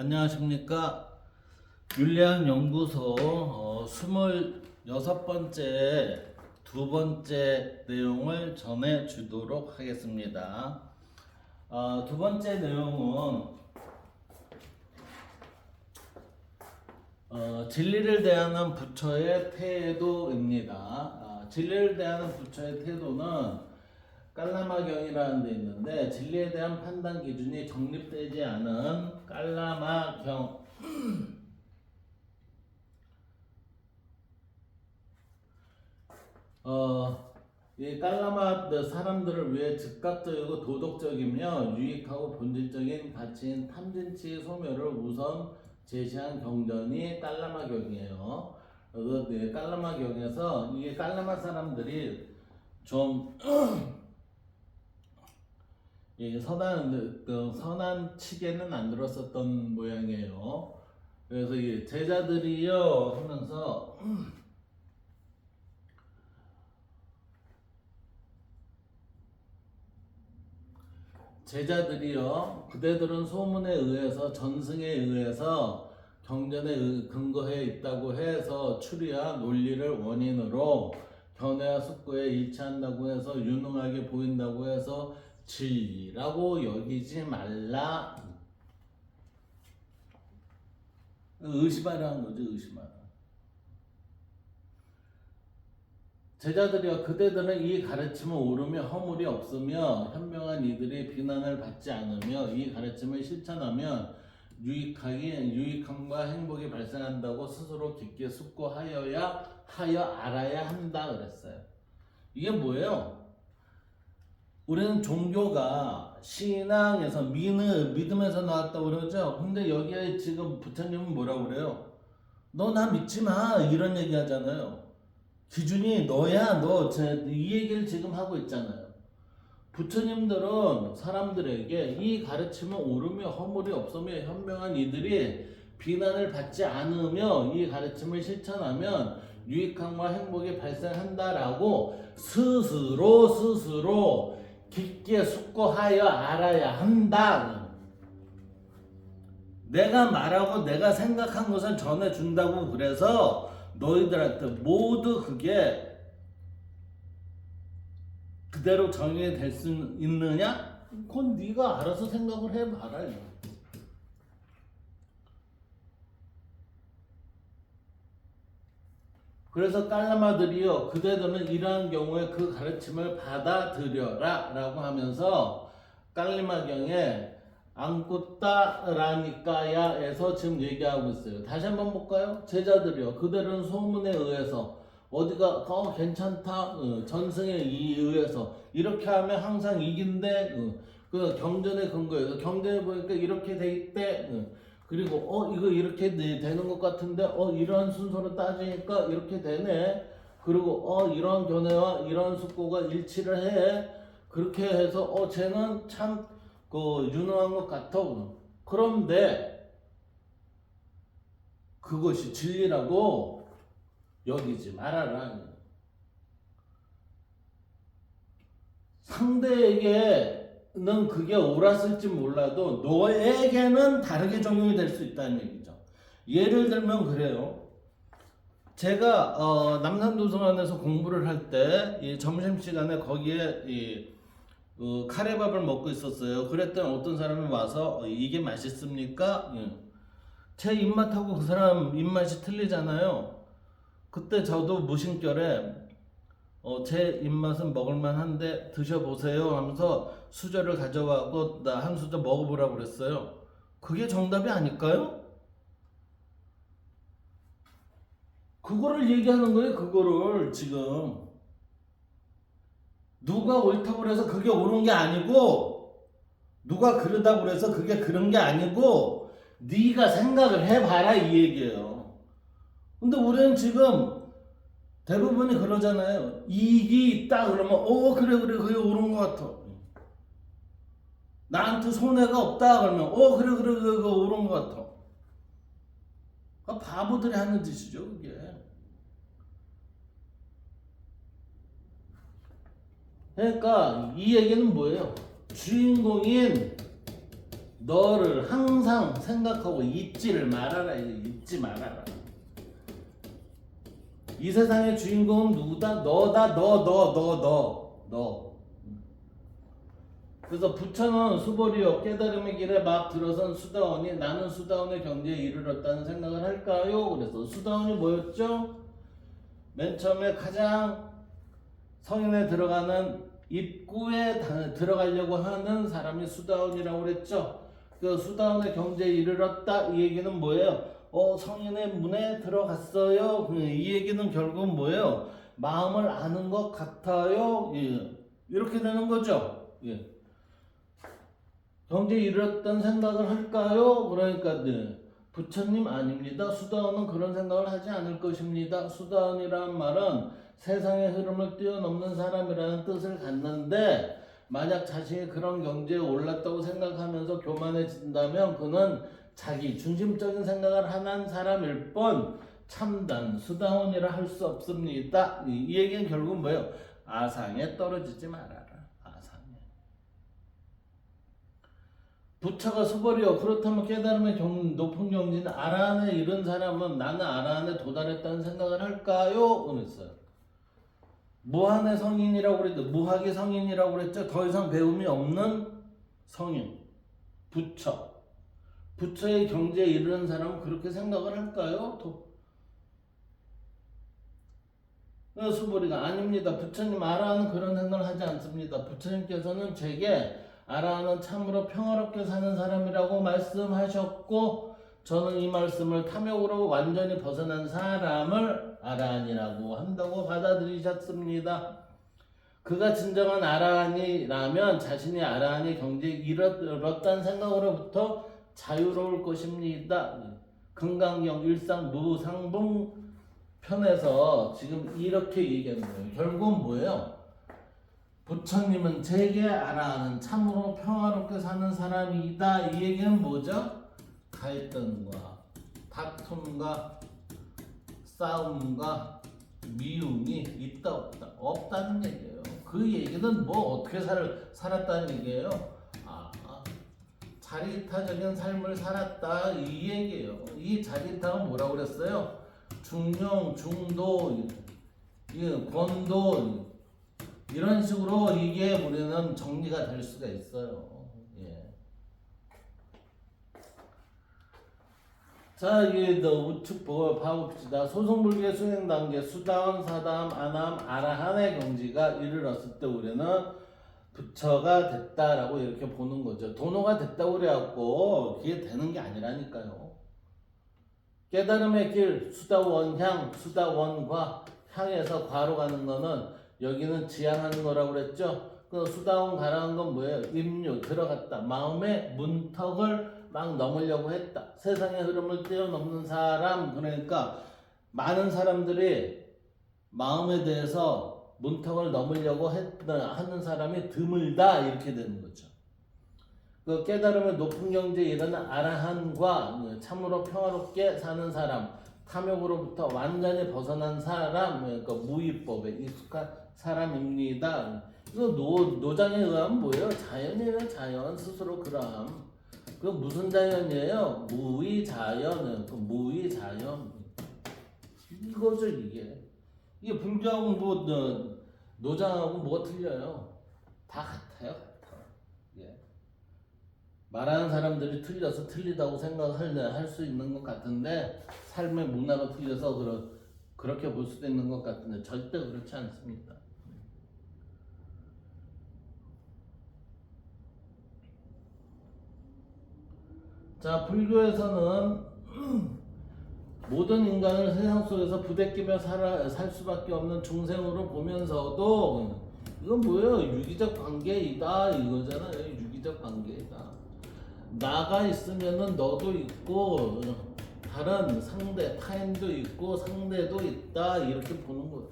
안녕하십니까. 윤리학 연구소 어, 26번째 두 번째 내용을 전해 주도록 하겠습니다. 어, 두 번째 내용은 어, 진리를 대하는 부처의 태도입니다. 아, 진리를 대하는 부처의 태도는 깔라마경이라는 데 있는데 진리에 대한 판단 기준이 정립되지 않은 깔라마경 어, 이 깔라마 사람들을 위해 즉각적이고 도덕적이며 유익하고 본질적인 가치인 탐진치 소멸을 우선 제시한 경전이 깔라마경이에요. 그 네, 깔라마경에서 이게 깔라마 사람들이 좀 이 선한 그 선한 치계는 안 들었었던 모양이에요. 그래서 이 제자들이요 하면서 제자들이요 그대들은 소문에 의해서 전승에 의해서 경전에 의- 근거해 있다고 해서 추리한 논리를 원인으로 견해와 숙고에 일치한다고 해서 유능하게 보인다고 해서 진리라고 여기지 말라. 의심하라는 거죠, 의심하라. 제자들이여 그대들은 이 가르침을 오르며 허물이 없으며 현명한 이들이 비난을 받지 않으며 이 가르침을 실천하면 유익하게 유익함과 행복이 발생한다고 스스로 깊게 숙고하여야 하여 알아야 한다 그랬어요. 이게 뭐예요? 우리는 종교가 신앙에서 믿음, 믿음에서 나왔다고 그러죠. 근데 여기에 지금 부처님은 뭐라고 그래요? 너 나 믿지 마 이런 얘기 하잖아요. 기준이 너야 너이 얘기를 지금 하고 있잖아요. 부처님들은 사람들에게 이 가르침은 옳으며 허물이 없으며 현명한 이들이 비난을 받지 않으며 이 가르침을 실천하면 유익함과 행복이 발생한다라고 스스로 스스로 깊게 숙고하여 알아야 한다. 내가 말하고 내가 생각한 것을 전해준다고 그래서 너희들한테 모두 그게 그대로 정의될 수 있느냐? 그건 네가 알아서 생각을 해봐라. 이거. 그래서 깔라마들이요 그대들은 이러한 경우에 그 가르침을 받아들여라 라고 하면서 깔리마경에 안꾸따라니까야에서 지금 얘기하고 있어요. 다시 한번 볼까요? 제자들이요 그들은 소문에 의해서 어디가 어 괜찮다 어, 전승에 의해서 이렇게 하면 항상 이긴대 어, 그 경전의 근거에서 경전에 보니까 이렇게 돼 있대 어, 그리고 어 이거 이렇게 되- 되는 것 같은데 어 이런 순서로 따지니까 이렇게 되네. 그리고 어 이런 견해와 이런 숙고가 일치를 해. 그렇게 해서 어 쟤는 참 그 유능한 것 같아 그런데 그것이 진리라고 여기지 말아라. 상대에게 는 그게 옳았을지 몰라도 너에게는 다르게 적용이 될 수 있다는 얘기죠. 예를 들면 그래요. 제가 어, 남산도서관에서 공부를 할 때 점심 시간에 거기에 이, 어, 카레밥을 먹고 있었어요. 그랬더니 어떤 사람이 와서 어, 이게 맛있습니까? 예. 제 입맛하고 그 사람 입맛이 틀리잖아요. 그때 저도 무심결에 어, 제 입맛은 먹을만한데 드셔보세요 하면서 수저를 가져와고 나 한 수저 먹어보라고 그랬어요. 그게 정답이 아닐까요? 그거를 얘기하는 거예요. 그거를 지금 누가 옳다고 그래서 그게 옳은 게 아니고 누가 그러다고 그래서 그게 그런 게 아니고 네가 생각을 해봐라 이 얘기예요. 근데 우리는 지금 대부분이 그러잖아요. 이익이 있다 그러면 어 그래 그래 그게 옳은 것 같아. 나한테 손해가 없다 그러면 어 그래 그래 그래 그게 옳은 것 같아. 아, 바보들이 하는 짓이죠 그게. 그러니까 이 얘기는 뭐예요? 주인공인 너를 항상 생각하고 잊지를 말아라. 잊지 말아라. 이 세상의 주인공은 누구다? 너다. 너, 너, 너, 너, 너. 그래서 부처는 수보리요 깨달음의 길에 막 들어선 수다원이 나는 수다원의 경지에 이르렀다는 생각을 할까요? 그래서 수다원이 뭐였죠? 맨 처음에 가장 성인에 들어가는 입구에 다- 들어가려고 하는 사람이 수다원이라고 그랬죠. 그 수다원의 경지에 이르렀다 이 얘기는 뭐예요? 어 성인의 문에 들어갔어요. 그이 얘기는 결국은 뭐예요? 마음을 아는 것 같아요. 예. 이렇게 되는 거죠. 예. 경제에 이르렀던 생각을 할까요? 그러니까 네. 부처님 아닙니다. 수다원은 그런 생각을 하지 않을 것입니다. 수다원이라는 말은 세상의 흐름을 뛰어넘는 사람이라는 뜻을 갖는데 만약 자신이 그런 경지에 올랐다고 생각하면서 교만해진다면 그는 자기 중심적인 생각을 하는 사람일 뿐 참단 수다원이라 할 수 없습니다. 이, 이 얘기는 결국은 뭐예요? 아상에 떨어지지 말아라. 아상에. 부처가 수벌이요. 그렇다면 깨달음의 경, 높은 경지는 아라한에 이른 사람은 나는 아라한에 도달했다는 생각을 할까요? 그랬어요. 무한의 성인이라고 그랬죠. 무학의 성인이라고 그랬죠. 더 이상 배움이 없는 성인. 부처. 부처의 경지에 이르는 사람은 그렇게 생각을 할까요? 도, 어, 수보리가 아닙니다. 부처님 아라하는 그런 생각을 하지 않습니다. 부처님께서는 제게 아라하는 참으로 평화롭게 사는 사람이라고 말씀하셨고 저는 이 말씀을 탐욕으로 완전히 벗어난 사람을 아라한이라고 한다고 받아들이셨습니다. 그가 진정한 아라한이라면 자신이 아라한이 경지에 이르렀다는 생각으로부터 자유로울 것입니다. 금강경 일상 무상봉 편에서 지금 이렇게 얘기하는 거예요. 결국은 뭐예요? 부처님은 제게 알아하는 참으로 평화롭게 사는 사람이다. 이 얘기는 뭐죠? 갈등과 다툼과 싸움과 미움이 있다 없다 없다는 얘기예요. 그 얘기는 뭐 어떻게 살, 살았다는 얘기예요. 아, 자리타적인 삶을 살았다 이 얘기예요. 이 자리타가 뭐라고 그랬어요? 중용, 중도, 이 권도 이런 식으로 이게 우리는 정리가 될 수가 있어요. 예. 자, 이게 더 우측 보- 봐봅시다. 소송불계 수행 단계 수다원, 사다함, 아남, 아라한의 경지가 이르렀을 때 우리는 부처가 됐다라고 이렇게 보는 거죠. 도노가 됐다고 그래갖고 그게 되는 게 아니라니까요. 깨달음의 길, 수다원향, 수다원과 향해서 과로 가는 거는 여기는 지향하는 거라고 그랬죠. 그 수다원 가라는 건 뭐예요? 임류 들어갔다. 마음의 문턱을 막 넘으려고 했다. 세상의 흐름을 뛰어넘는 사람 그러니까 많은 사람들이 마음에 대해서 문턱을 넘으려고 했다 하는 사람이 드물다 이렇게 되는 거죠. 그 깨달음의 높은 경지에 이르는 아라한과 참으로 평화롭게 사는 사람, 탐욕으로부터 완전히 벗어난 사람, 그러니까 무위법에 익숙한 사람입니다. 노, 노장에 의하면 뭐예요? 자연이에요, 자연. 스스로 그람. 그 무슨 자연이에요? 무위자연. 그 무위자연. 이거죠, 이게. 이게 불교하고 뭐, 어, 노장하고 뭐가 틀려요? 다 같아요, 같아. 예. 말하는 사람들이 틀려서 틀리다고 생각할 할수 있는 것 같은데 삶의 문화가 틀려서 그러, 그렇게 볼 수도 있는 것 같은데 절대 그렇지 않습니다. 자 불교에서는 모든 인간을 세상 속에서 부대끼며 살아, 살 수밖에 없는 중생으로 보면서도 이건 뭐예요? 유기적 관계이다 이거잖아요. 유기적 관계이다. 나가 있으면은 너도 있고 다른 상대 타인도 있고 상대도 있다 이렇게 보는 거죠.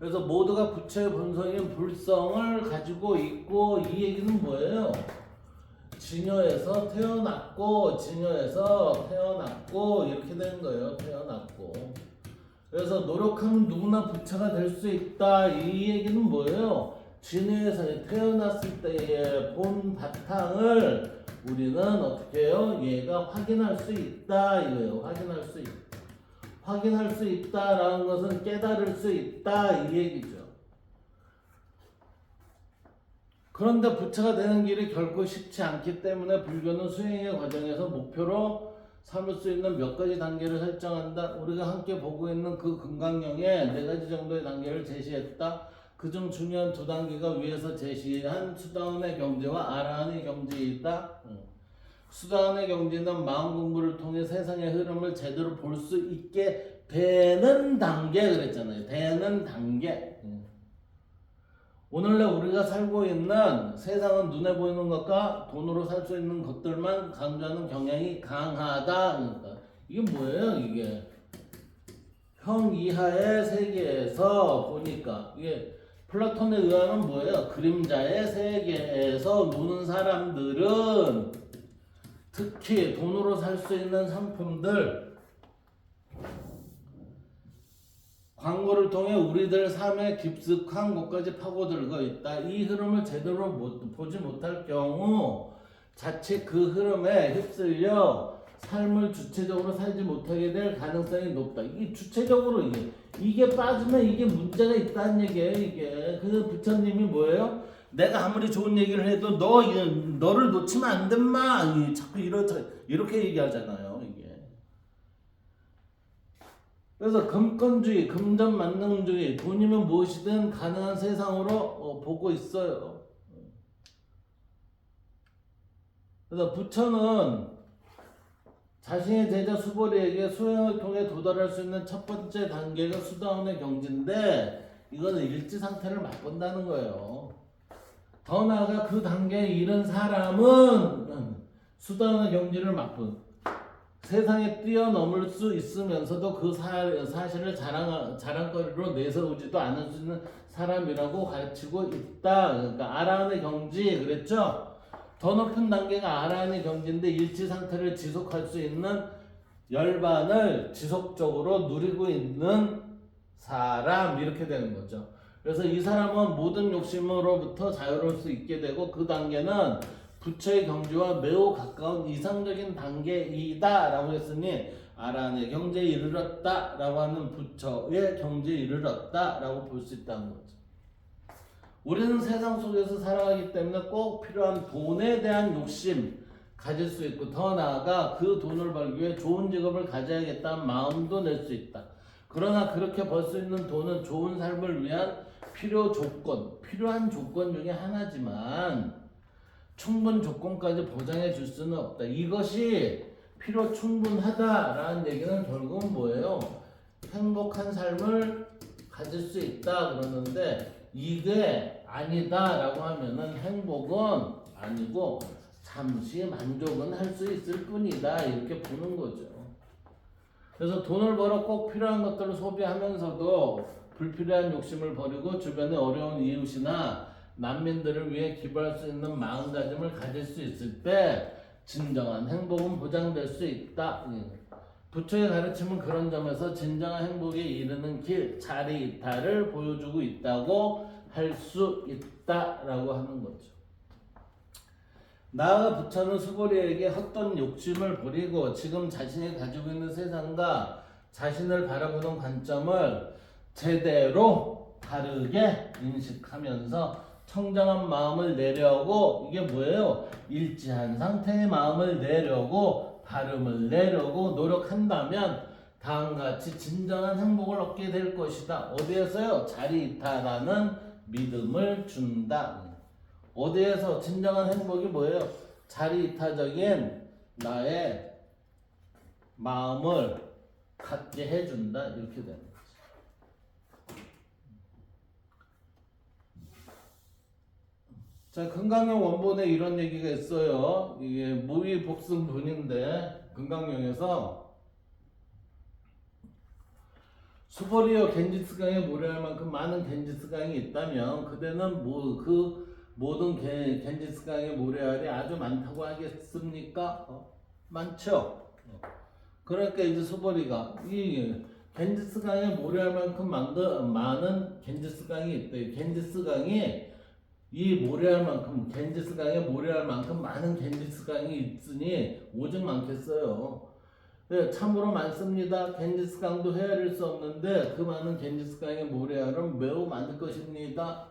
그래서 모두가 부처의 본성인 불성을 가지고 있고 이 얘기는 뭐예요? 진여에서 태어났고 진여에서 태어났고 이렇게 되는 거예요. 태어났고 그래서 노력하면 누구나 부처가 될 수 있다 이 얘기는 뭐예요? 진여에서 태어났을 때의 본 바탕을 우리는 어떻게 해요? 얘가 확인할 수 있다 이거예요. 확인할 수 있다. 확인할 수 있다라는 것은 깨달을 수 있다 이 얘기죠. 그런데 부처가 되는 길이 결코 쉽지 않기 때문에 불교는 수행의 과정에서 목표로 삼을 수 있는 몇 가지 단계를 설정한다. 우리가 함께 보고 있는 그 금강경에 네 가지 정도의 단계를 제시했다. 그중 중요한 두 단계가 위에서 제시한 수다원의 경제와 아라한의 경제이다. 응. 수다원의 경제는 마음 공부를 통해 세상의 흐름을 제대로 볼 수 있게 되는 단계 그랬잖아요. 되는 단계. 응. 오늘날 우리가 살고 있는 세상은 눈에 보이는 것과 돈으로 살 수 있는 것들만 강조하는 경향이 강하다. 그러니까 이게 뭐예요? 이게 형 이하의 세계에서 보니까 이게 플라톤에 의하면 뭐예요? 그림자의 세계에서 노는 사람들은 특히 돈으로 살 수 있는 상품들 광고를 통해 우리들 삶에 깊숙한 곳까지 파고들고 있다. 이 흐름을 제대로 못, 보지 못할 경우 자칫 그 흐름에 휩쓸려 삶을 주체적으로 살지 못하게 될 가능성이 높다. 이게 주체적으로 이게 이게 빠지면 이게 문제가 있다는 얘기예요. 이게 그 부처님이 뭐예요? 내가 아무리 좋은 얘기를 해도 너 너를 놓치면 안 된마 이 자꾸 이렇게 이렇게 얘기하잖아요. 이게 그래서 금권주의, 금전만능주의, 돈이면 무엇이든 가능한 세상으로 어, 보고 있어요. 그래서 부처는 자신의 제자 수보리에게 수행을 통해 도달할 수 있는 첫 번째 단계가 수다원의 경지인데 이거는 일지 상태를 맛본다는 거예요. 더 나아가 그 단계에 이른 사람은 수다원의 경지를 맛본 세상에 뛰어넘을 수 있으면서도 그 사, 사실을 자랑, 자랑거리로 내세우지도 않을 수 있는 사람이라고 가르치고 있다. 그러니까 아라한의 경지 그랬죠? 더 높은 단계가 아라한의 경지인데 일치 상태를 지속할 수 있는 열반을 지속적으로 누리고 있는 사람 이렇게 되는 거죠. 그래서 이 사람은 모든 욕심으로부터 자유로울 수 있게 되고 그 단계는 부처의 경지와 매우 가까운 이상적인 단계이다라고 했으니 아란의 경지에 이르렀다라고 하는 부처의 경지에 이르렀다라고 볼 수 있다는 거죠. 우리는 세상 속에서 살아가기 때문에 꼭 필요한 돈에 대한 욕심 가질 수 있고 더 나아가 그 돈을 벌기 위해 좋은 직업을 가져야겠다는 마음도 낼 수 있다. 그러나 그렇게 벌 수 있는 돈은 좋은 삶을 위한 필요 조건, 필요한 조건 중에 하나지만 충분 조건까지 보장해 줄 수는 없다. 이것이 필요 충분하다라는 얘기는 결국은 뭐예요? 행복한 삶을 가질 수 있다 그러는데 이게 아니다라고 하면은 행복은 아니고 잠시 만족은 할 수 있을 뿐이다 이렇게 보는 거죠. 그래서 돈을 벌어 꼭 필요한 것들을 소비하면서도 불필요한 욕심을 버리고 주변에 어려운 이웃이나 난민들을 위해 기부할 수 있는 마음가짐을 가질 수 있을 때 진정한 행복은 보장될 수 있다. 예. 부처의 가르침은 그런 점에서 진정한 행복에 이르는 길, 자리 이탈을 보여주고 있다고 할 수 있다라고 하는 거죠. 나아가 부처는 수고리에게 헛된 욕심을 버리고 지금 자신이 가지고 있는 세상과 자신을 바라보는 관점을 제대로 다르게 인식하면서 청정한 마음을 내려고 이게 뭐예요? 일지한 상태의 마음을 내려고 발음을 내려고 노력한다면 다음같이 진정한 행복을 얻게 될 것이다. 어디에서요? 자리이타라는 믿음을 준다. 어디에서 진정한 행복이 뭐예요? 자리 이타적인 나의 마음을 갖게 해준다. 이렇게 거죠. 자, 금강경 원본에 이런 얘기가 있어요. 이게 모의 복승 분인데 금강경에서 수보리어 겐지스강에 모래할 만큼 많은 겐지스강이 있다면 그대는 뭐 그 모든 겐, 겐지스강에 모래알이 아주 많다고 하겠습니까? 어? 많죠. 어. 그러니까 이제 수보리가 이 겐지스강에 모래할 만큼 많은 겐지스강이 있대. 겐지스강이 이 모래알 만큼 겐지스강에 모래알 만큼 많은 겐지스강이 있으니 오직 많겠어요. 네, 참으로 많습니다. 겐지스강도 헤아릴 수 없는데 그 많은 겐지스강의 모래알은 매우 많을 것입니다.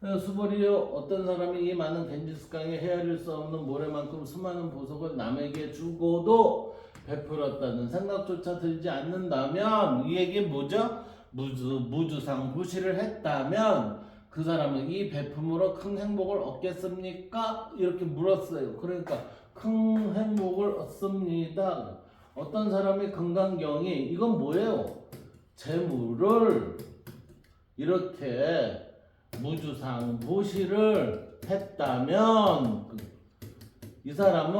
네, 수벌이요 어떤 사람이 이 많은 겐지스강에 헤아릴 수 없는 모래만큼 수많은 보석을 남에게 주고도 베풀었다는 생각조차 들지 않는다면 이 얘기 뭐죠? 무주 무주상 부시를 했다면 그 사람은 이 베품으로 큰 행복을 얻겠습니까? 이렇게 물었어요. 그러니까 큰 행복을 얻습니다. 어떤 사람이 건강경이 이건 뭐예요? 재물을 이렇게 무주상 부시를 했다면 그이 사람은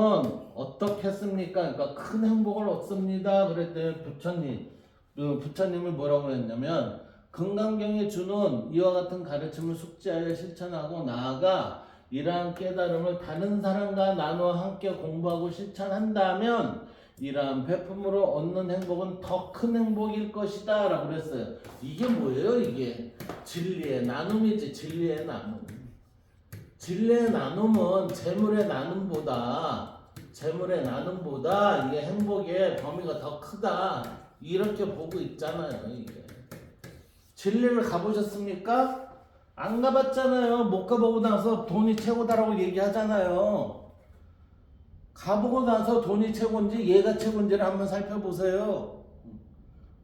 어떻게 했습니까? 그러니까 큰 행복을 얻습니다. 그랬더니 부처님, 그 부처님이 뭐라고 했냐면 건강경에 주는 이와 같은 가르침을 숙지하여 실천하고 나아가 이러한 깨달음을 다른 사람과 나누어 함께 공부하고 실천한다면 이러한 베품으로 얻는 행복은 더 큰 행복일 것이다 라고 그랬어요. 이게 뭐예요 이게? 진리의 나눔이지 진리의 나눔. 진리의 나눔은 재물의 나눔보다 재물의 나눔보다 이게 행복의 범위가 더 크다. 이렇게 보고 있잖아요 이게 진리를 가보셨습니까? 안 가봤잖아요 못 가보고 나서 돈이 최고다라고 얘기하잖아요 가보고 나서 돈이 최고인지 얘가 최고인지를 한번 살펴보세요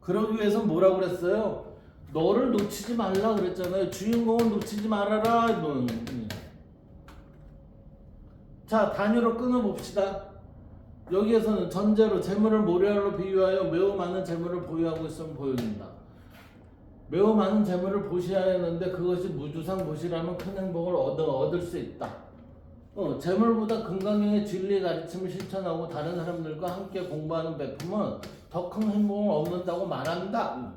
그러기 위해서 뭐라고 그랬어요? 너를 놓치지 말라 그랬잖아요 주인공을 놓치지 말아라 너. 자 단위로 끊어봅시다. 여기에서는 전제로 재물을 모래알로 비유하여 매우 많은 재물을 보유하고 있으면 보여준다. 매우 많은 재물을 보시하였는데 그것이 무주상 보시라면 큰 행복을 얻어 얻을 수 있다. 어, 재물보다 건강의 진리 가르침을 실천하고 다른 사람들과 함께 공부하는 베품은 더 큰 행복을 얻는다고 말한다.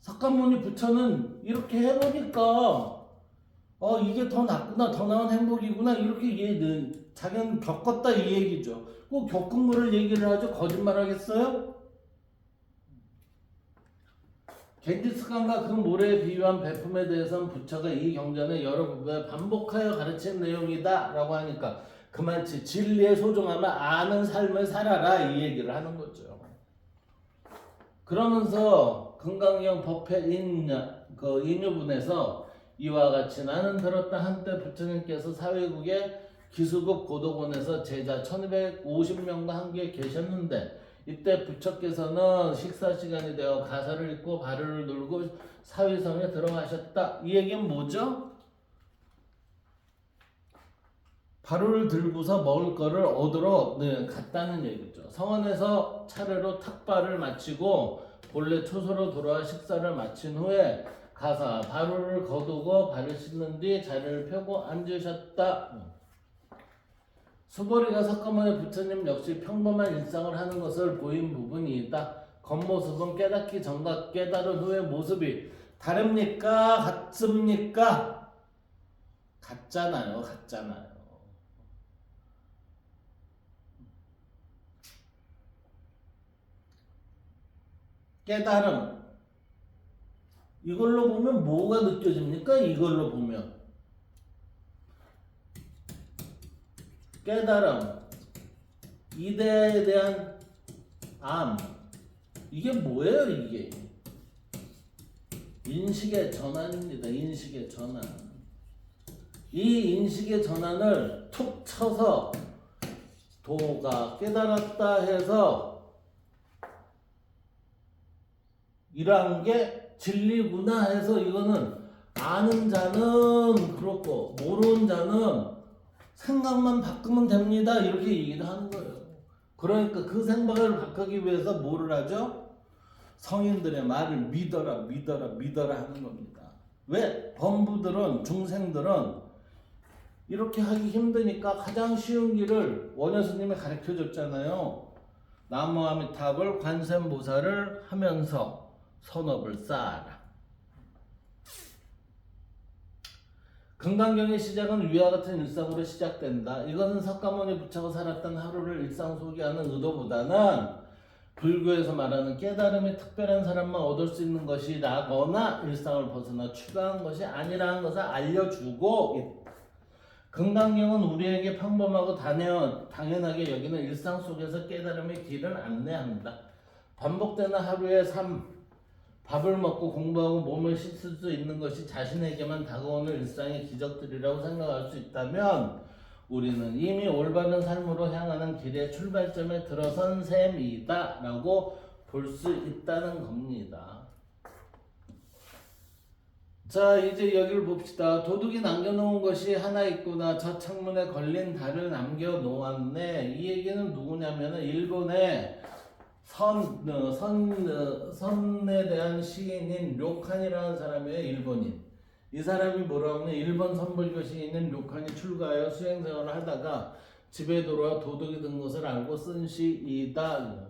석가모니 부처는 이렇게 해보니까 어 이게 더 낫구나 더 나은 행복이구나 이렇게 이해는 자기는 겪었다 이 얘기죠 꼭 겪은 거를 얘기를 하죠 거짓말 하겠어요? 겐지스강과 그 모래에 비유한 베품에 대해서는 부처가 이 경전의 여러 부분에 반복하여 가르친 내용이다 라고 하니까 그만치 진리의 소중함을 아는 삶을 살아라 이 얘기를 하는 거죠. 그러면서 건강형 법회 인, 그 인유분에서 이와 같이 나는 들었다 한때 부처님께서 사회국의 기수급 고도곤에서 제자 1250명과 함께 계셨는데 이때 부처께서는 식사 시간이 되어 가사를 읽고 발을 눌고 사위성에 들어가셨다. 이 얘기는 뭐죠? 바로를 들고서 먹을 거를 얻으러 네, 갔다는 얘기죠. 성원에서 차례로 탁발을 마치고 본래 초소로 돌아와 식사를 마친 후에 가사 바로를 거두고 발을 씻는 뒤 자리를 펴고 앉으셨다. 수보리가 석가모니 부처님 역시 평범한 일상을 하는 것을 보인 부분이 있다. 겉모습은 깨닫기 전과 깨달은 후의 모습이 다릅니까? 같습니까? 같잖아요. 같잖아요. 깨달음 이걸로 보면 뭐가 느껴집니까? 이걸로 보면 깨달음 이데에 대한 암. 이게 뭐예요 이게? 인식의 전환입니다 인식의 전환. 이 인식의 전환을 툭 쳐서 도가 깨달았다 해서 이러한 게 진리구나 해서 이거는 아는 자는 그렇고 모르는 자는 생각만 바꾸면 됩니다 이렇게 얘기를 하는 거예요. 그러니까 그 생각을 바꾸기 위해서 뭐를 하죠? 성인들의 말을 믿어라 믿어라 믿어라 하는 겁니다. 왜? 범부들은 중생들은 이렇게 하기 힘드니까 가장 쉬운 길을 원효스님이 가르쳐 줬잖아요. 나무아미탑을 관세음보살을 하면서 선업을 쌓아라. 건강경의 시작은 위와 같은 일상으로 시작된다. 이것은 석가모니 부처가 살았던 하루를 일상 소개하는 의도보다는 불교에서 말하는 깨달음이 특별한 사람만 얻을 수 있는 것이 나거나 일상을 벗어나 추가한 것이 아니라는 것을 알려주고. 금강경은 우리에게 평범하고 당연, 당연하게 여기는 일상 속에서 깨달음의 길을 안내합니다. 반복되는 하루의 삶, 밥을 먹고 공부하고 몸을 씻을 수 있는 것이 자신에게만 다가오는 일상의 기적들이라고 생각할 수 있다면 우리는 이미 올바른 삶으로 향하는 길의 출발점에 들어선 셈이다 라고 볼 수 있다는 겁니다. 자 이제 여기를 봅시다. 도둑이 남겨놓은 것이 하나 있구나. 저 창문에 걸린 달을 남겨놓았네. 이 얘기는 누구냐면은 일본의 선, 어, 선, 어, 선에 대한 시인인 료칸이라는 사람이에요. 일본인. 이 사람이 뭐라고 하면 일본 선불교 시인인 료칸이 출가하여 수행생활을 하다가 집에 돌아와 도둑이 든 것을 알고 쓴 시이다.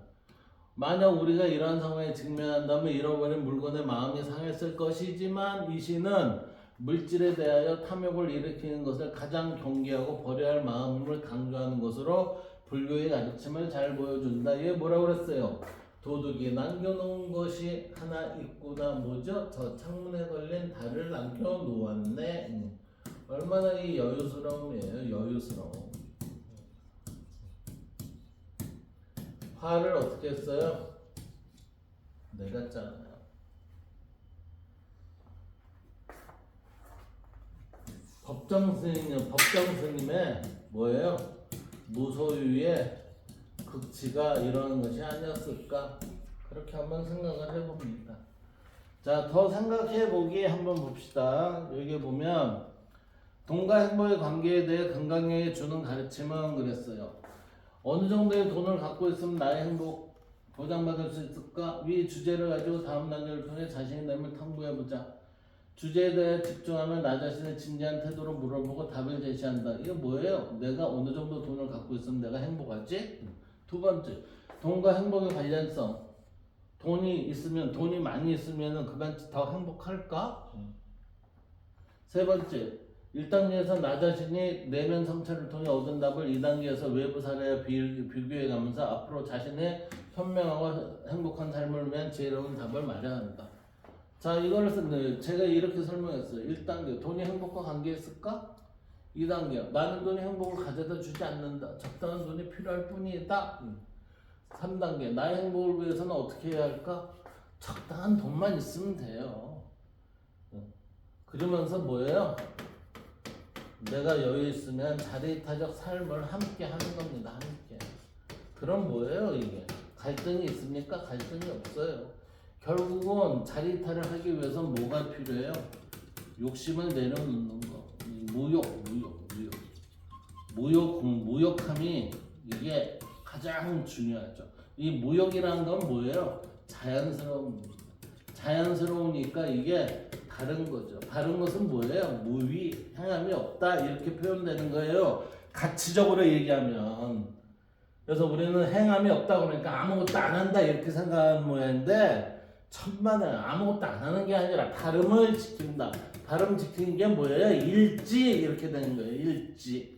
만약 우리가 이러한 상황에 직면한다면 잃어버린 물건에 마음이 상했을 것이지만 이 시는 물질에 대하여 탐욕을 일으키는 것을 가장 경계하고 버려야 할 마음을 강조하는 것으로 불교의 가르침을 잘 보여준다. 얘 뭐라 그랬어요? 도둑이 남겨놓은 것이 하나 있구나. 뭐죠? 저 창문에 걸린 달을 남겨놓았네. 음. 얼마나 이 여유스러움이에요. 여유스러움. 화를 어떻게 했어요? 짰나요? 법정 스님, 법정 스님의 뭐예요? 무소유의 극치가 이러는 것이 아니었을까? 그렇게 한번 생각을 해봅니다. 자, 더 생각해 보기 한번 봅시다. 여기 보면 돈과 행복의 관계에 대해 건강에 주는 가르침은 그랬어요. 어느 정도의 돈을 갖고 있으면 나의 행복 보장받을 수 있을까? 위 주제를 가지고 다음 단계를 통해 자신의 내면을 탐구해 보자. 주제에 대해 집중하면 나 자신의 진지한 태도로 물어보고 답을 제시한다. 이게 뭐예요? 내가 어느 정도 돈을 갖고 있으면 내가 행복하지? 두 번째, 돈과 행복의 관련성. 돈이 있으면 돈이 많이 있으면 그만 더 행복할까? 세 번째, 1단계에서 나 자신이 내면 성찰을 통해 얻은 답을 2단계에서 외부 사례와 비- 비교해 가면서 앞으로 자신의 현명하고 행복한 삶을 위한 지혜로운 답을 마련한다. 자, 이거를 쓴 제가 이렇게 설명했어요. 1단계, 돈이 행복과 관계있을까? 2단계, 많은 돈이 행복을 가져다 주지 않는다. 적당한 돈이 필요할 뿐이다. 3단계, 나의 행복을 위해서는 어떻게 해야 할까? 적당한 돈만 있으면 돼요. 그러면서 뭐예요? 내가 여유 있으면 자리타적 삶을 함께 하는 겁니다. 함께. 그럼 뭐예요 이게? 갈등이 있습니까? 갈등이 없어요. 결국은 자리타를 하기 위해서 뭐가 필요해요? 욕심을 내려놓는 거. 이 무욕, 무욕, 무욕. 무욕, 무욕함이 이게 가장 중요하죠. 이 무욕이라는 건 뭐예요? 자연스러운 자연스러우니까 이게 다른 거죠. 다른 것은 뭐예요? 무위, 행함이 없다 이렇게 표현되는 거예요. 가치적으로 얘기하면. 그래서 우리는 행함이 없다 그러니까 아무것도 안 한다 이렇게 생각하는 모양인데 천만에 아무것도 안 하는 게 아니라 발음을 지킨다. 발음 지키는 게 뭐예요? 일지 이렇게 되는 거예요. 일지.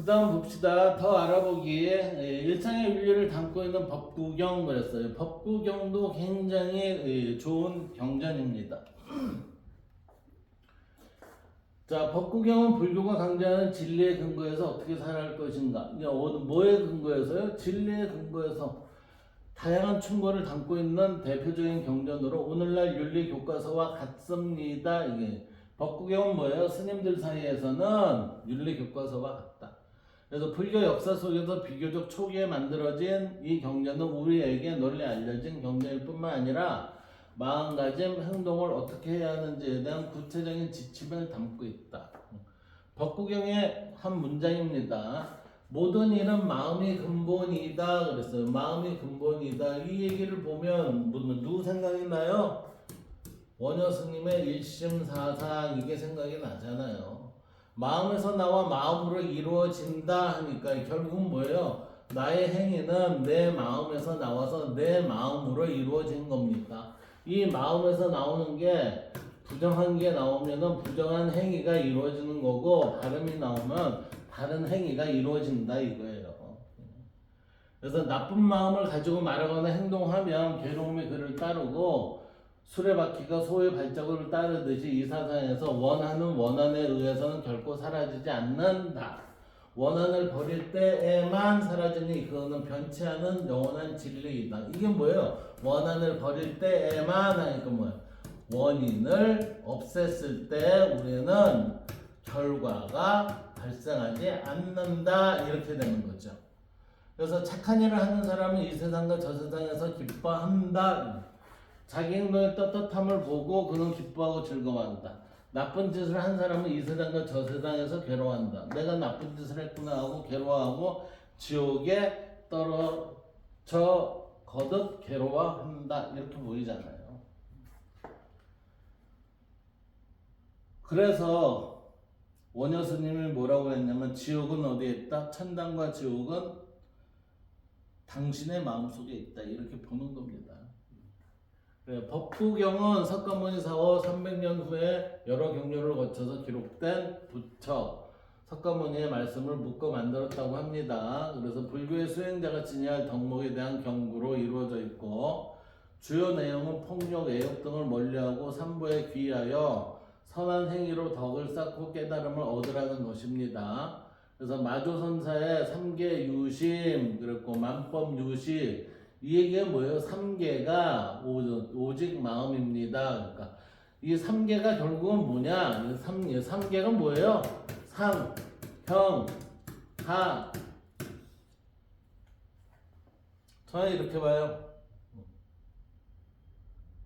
그 다음 봅시다. 더 알아보기에 예, 일상의 윤리를 담고 있는 법구경 그랬어요. 법구경도 굉장히 예, 좋은 경전입니다. 자, 법구경은 불교가 강조하는 진리의 근거에서 어떻게 살아갈 것인가. 뭐에 근거해서요? 진리의 근거에서 다양한 충고를 담고 있는 대표적인 경전으로 오늘날 윤리 교과서와 같습니다. 이게 법구경은 뭐예요? 스님들 사이에서는 윤리 교과서와 같다. 그래서 불교 역사 속에서 비교적 초기에 만들어진 이 경전은 우리에게 널리 알려진 경전일 뿐만 아니라 마음가짐, 행동을 어떻게 해야 하는지에 대한 구체적인 지침을 담고 있다. 법구경의 한 문장입니다. 모든 일은 마음이 근본이다 그랬어요. 마음이 근본이다. 이 얘기를 보면 뭐, 누구 생각이 나요? 원효 스님의 일심사상 이게 생각이 나잖아요. 마음에서 나와 마음으로 이루어진다 하니까 결국은 뭐예요? 나의 행위는 내 마음에서 나와서 내 마음으로 이루어진 겁니다. 이 마음에서 나오는 게 부정한 게 나오면은 부정한 행위가 이루어지는 거고 발음이 나오면 바른 행위가 이루어진다 이거예요. 그래서 나쁜 마음을 가지고 말하거나 행동하면 괴로움이 그를 따르고 수레바퀴가 소의 발자국을 따르듯이 이 사상에서 원하는 원한에 의해서는 결코 사라지지 않는다. 원한을 버릴 때에만 사라지니 그거는 변치 않은 영원한 진리이다. 이게 뭐예요? 원한을 버릴 때에만 하니까 뭐예요? 원인을 없앴을 때 우리는 결과가 발생하지 않는다. 이렇게 되는 거죠. 그래서 착한 일을 하는 사람은 이 세상과 저 세상에서 기뻐한다. 자기 행동의 떳떳함을 보고 그는 기뻐하고 즐거워한다. 나쁜 짓을 한 사람은 이 세상과 저 세상에서 괴로워한다. 내가 나쁜 짓을 했구나 하고 괴로워하고 지옥에 떨어져 거듭 괴로워한다. 이렇게 보이잖아요. 그래서 원효 스님이 뭐라고 했냐면 지옥은 어디에 있다? 천당과 지옥은 당신의 마음속에 있다. 이렇게 보는 겁니다. 네, 법부경은 석가모니 사후 300년 후에 여러 경로를 거쳐서 기록된 부처 석가모니의 말씀을 묶어 만들었다고 합니다. 그래서 불교의 수행자가 지녀야 할 덕목에 대한 경구로 이루어져 있고 주요 내용은 폭력, 애욕 등을 멀리하고 삼보에 귀하여 선한 행위로 덕을 쌓고 깨달음을 얻으라는 것입니다. 그래서 마조선사의 삼계 유심 그랬고 만법 유심 이 얘기가 뭐예요? 삼계가 오- 오직 마음입니다. 그러니까 이 삼계가 결국은 뭐냐? 이 삼, 이 삼계가 뭐예요? 상, 형, 하. 저는 이렇게 봐요.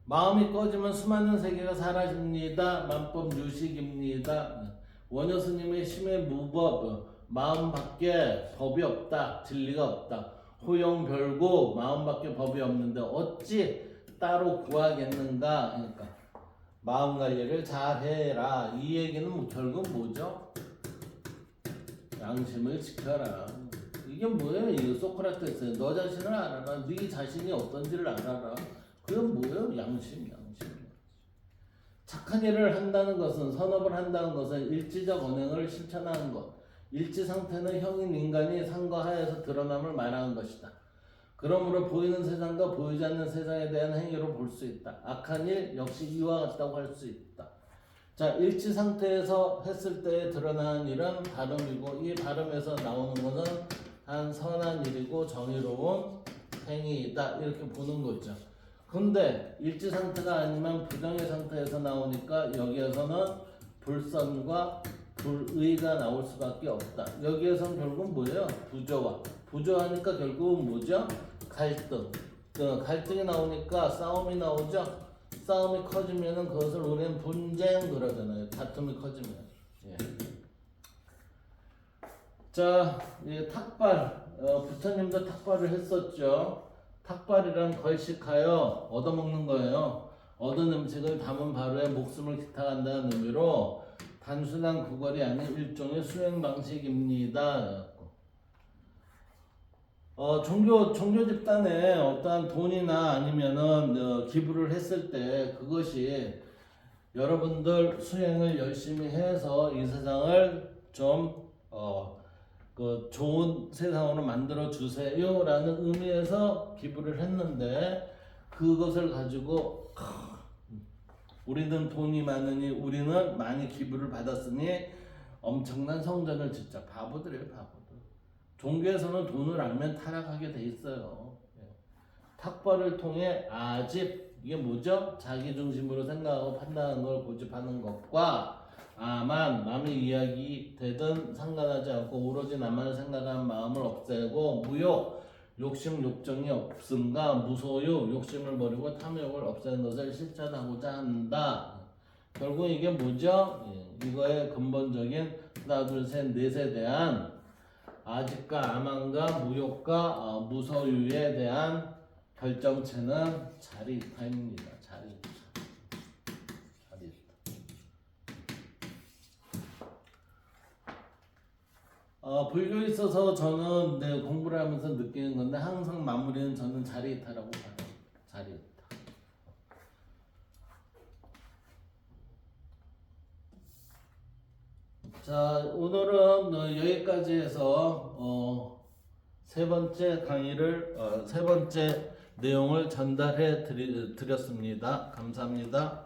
마음이 꺼지면 수많은 세계가 사라집니다. 만법 유식입니다. 원효 스님의 심의 무법, 마음 밖에 법이 없다, 진리가 없다. 호용 별고 마음밖에 법이 없는데 어찌 따로 구하겠는가? 그러니까 마음 관리를 잘 해라. 이 얘기는 뭐 결국 뭐죠? 양심을 지켜라. 이게 뭐예요? 이거 소크라테스 너 자신을 알아라. 네 자신이 어떤지를 알아라. 그건 뭐예요? 양심, 양심. 착한 일을 한다는 것은 선업을 한다는 것은 일지적 언행을 실천하는 것. 일지 상태는 형인 인간이 상과 하에서 드러남을 말하는 것이다. 그러므로 보이는 세상과 보이지 않는 세상에 대한 행위로 볼 수 있다. 악한 일 역시 이와 같다고 할 수 있다. 자, 일치 상태에서 했을 때 드러나는 일은 발음이고 이 발음에서 나오는 것은 한 선한 일이고 정의로운 행위이다. 이렇게 보는 거죠. 근데 일치 상태가 아니면 부정의 상태에서 나오니까 여기에서는 불선과 불의가 나올 수밖에 없다. 여기에선 결국 뭐예요? 부조화. 부조하니까 결국은 뭐죠? 갈등. 그 갈등이 나오니까 싸움이 나오죠. 싸움이 커지면은 그것을 우리는 분쟁 그러잖아요. 다툼이 커지면. 예. 자, 이 탁발. 어, 부처님도 탁발을 했었죠. 탁발이란 걸식하여 얻어먹는 거예요. 얻은 음식을 담은 바로에 목숨을 기탁한다는 의미로 단순한 구걸이 아닌 일종의 수행 방식입니다. 어, 종교 종교 집단에 어떠한 돈이나 아니면은 어, 기부를 했을 때 그것이 여러분들 수행을 열심히 해서 이 세상을 좀 어, 그 좋은 세상으로 만들어 주세요라는 의미에서 기부를 했는데 그것을 가지고 우리는 돈이 많으니 우리는 많이 기부를 받았으니 엄청난 성전을 짓자. 바보들이에요, 바보들. 종교에서는 돈을 알면 타락하게 돼 있어요. 예. 탁발을 통해 아집 이게 뭐죠? 자기 중심으로 생각하고 판단하는 걸 고집하는 것과 아만 남의 이야기 되든 상관하지 않고 오로지 나만을 생각하는 마음을 없애고 무욕 욕심 욕정이 없음과 무소유 욕심을 버리고 탐욕을 없애는 것을 실천하고자 한다. 결국 이게 뭐죠? 예, 이거의 근본적인 하나 둘셋 넷에 대한 아집과 아만과 무욕과 어, 무소유에 대한 결정체는 자리 타입니다. 자리타. 자리타. 어, 불교에 있어서 저는 네, 공부를 하면서 느끼는 건데 항상 마무리는 저는 자리타라고 봐요. 자리타. 자, 자, 오늘은 어, 여기까지 해서 어, 세 번째 강의를 어, 세 번째 내용을 전달해 드리, 드렸습니다. 감사합니다.